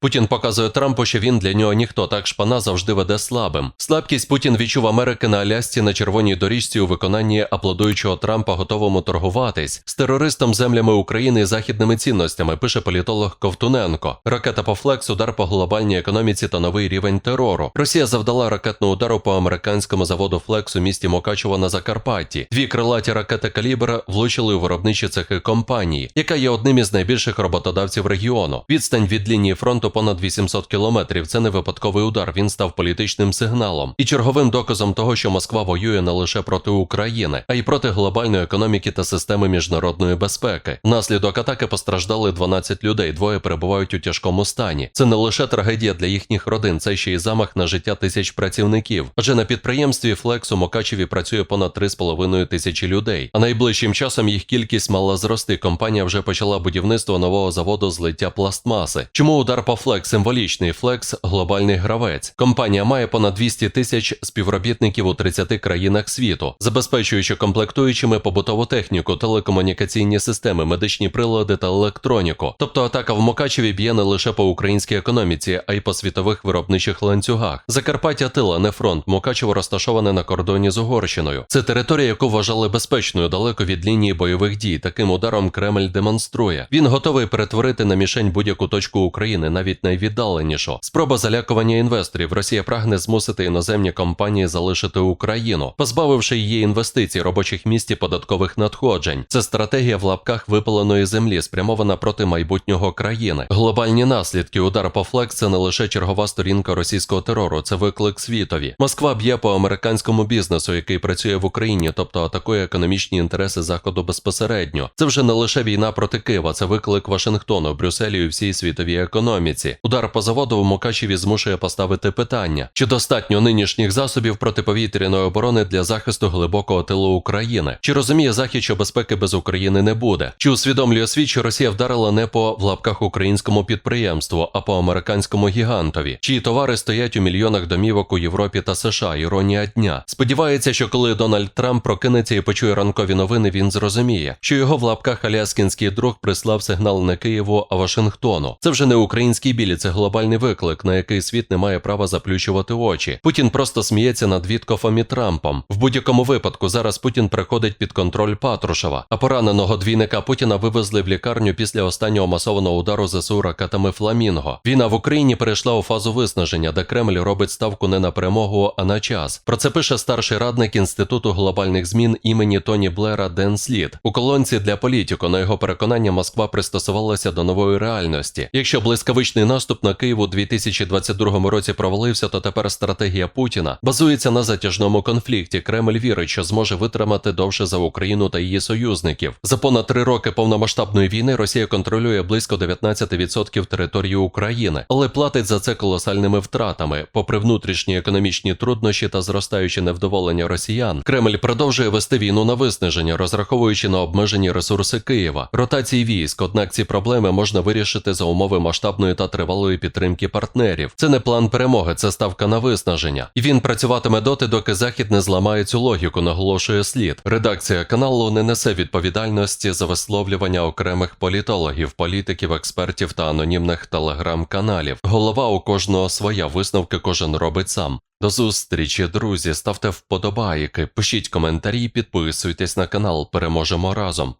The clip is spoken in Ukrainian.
Путін показує Трампу, що він для нього ніхто, так шпана завжди веде слабим. Слабкість Путін відчув Америки на Алясці на червоній доріжці у виконанні аплодуючого Трампа, готовому торгуватись з терористом землями України і західними цінностями. Пише політолог Ковтуненко. Ракета по флекс, удар по глобальній економіці та новий рівень терору. Росія завдала ракетного удару по американському заводу Флекс у місті Мокачево на Закарпатті. Дві крилаті ракети калібр влучили у виробничі цехи компанії, яка є одним із найбільших роботодавців регіону. Відстань від лінії фронту понад 800 кілометрів. Це не випадковий удар. Він став політичним сигналом і черговим доказом того, що Москва воює не лише проти України, а й проти глобальної економіки та системи міжнародної безпеки. Внаслідок атаки постраждали 12 людей. Двоє перебувають у тяжкому стані. Це не лише трагедія для їхніх родин, це ще й замах на життя тисяч працівників. Адже на підприємстві Флекс у Мокачеві працює понад 3,5 тисячі людей. А найближчим часом їх кількість мала зрости. Компанія вже почала будівництво нового заводу злиття пластмаси. Чому удар по Флекс символічний? Флекс глобальний гравець. Компанія має понад 200 тисяч співробітників у 30 країнах світу, забезпечуючи комплектуючими побутову техніку, телекомунікаційні системи, медичні прилади та електроніку. Тобто атака в Мокачеві б'є не лише по українській економіці, а й по світових виробничих ланцюгах. Закарпаття тила, не фронт. Мокачево розташоване на кордоні з Угорщиною. Це територія, яку вважали безпечною далеко від лінії бойових дій. Таким ударом Кремль демонструє. Він готовий перетворити на мішень будь-яку точку України, навіть найвіддаленішу. Спроба залякування інвесторів. Росія прагне змусити іноземні компанії залишити Україну, позбавивши її інвестицій, робочих місць і податкових надходжень. Це стратегія в лапках випаленої землі, спрямована проти майбутнього країни. Глобальні наслідки удар по флекс це не лише чергова сторінка російського терору, це виклик світові. Москва б'є по американському бізнесу, який працює в Україні, тобто атакує економічні інтереси заходу безпосередньо. Це вже не лише війна проти Києва, це виклик Вашингтону, Брюсселю і всій світовій економіці. Удар по заводу в Мукачеві змушує поставити питання: чи достатньо нинішніх засобів протиповітряної оборони для захисту глибокого тилу України? Чи розуміє Захід, що безпеки без України не буде? Чи усвідомлює світ, що Росія вдарила не по в лапках українському підприємству, а по американському гігантові, чиї товари стоять у мільйонах домівок у Європі та США? Іронія дня. Сподівається, що коли Дональд Трамп прокинеться і почує ранкові новини, він зрозуміє, що його в лапках аляскінський друг прислав сигнал не Києву, а Вашингтону. Це вже не український білі, це глобальний виклик, на який світ не має права заплющувати очі. Путін просто сміється над Віткофом і Трампом. В будь-якому випадку зараз Путін приходить під контроль Патрушева, а пораненого двійника Путіна вивезли в лікарню після останнього масованого удару ЗСУ ракетами Фламінго. Війна в Україні перейшла у фазу виснаження, де Кремль робить ставку не на перемогу, а на час. Про це пише старший радник інституту глобальних змін імені Тоні Блера Ден Слід. У колонці для політико на його переконання Москва пристосувалася до нової реальності. Якщо блискавичний наступ на Київ у 2022 році провалився, то тепер стратегія Путіна базується на затяжному конфлікті. Кремль вірить, що зможе витримати довше за Україну та її союзників. За понад три роки повномасштабної війни Росія контролює близько 19% території України, але платить за це колосальними втратами. Попри внутрішні економічні труднощі та зростаюче невдоволення росіян, Кремль продовжує вести війну на виснаження, розраховуючи на обмежені ресурси Києва, ротації військ. Однак ці проблеми можна вирішити за умови масштабної та тривалої підтримки партнерів. Це не план перемоги, це ставка на виснаження. І він працюватиме доти, доки захід не зламає цю логіку, наголошує слід. Редакція каналу не несе відповідальності за висловлювання окремих політологів, політиків, експертів та анонімних телеграм-каналів. Голова у кожного своя висновки кожен робить сам. До зустрічі, друзі. Ставте вподобайки, пишіть коментарі, підписуйтесь на канал. Переможемо разом.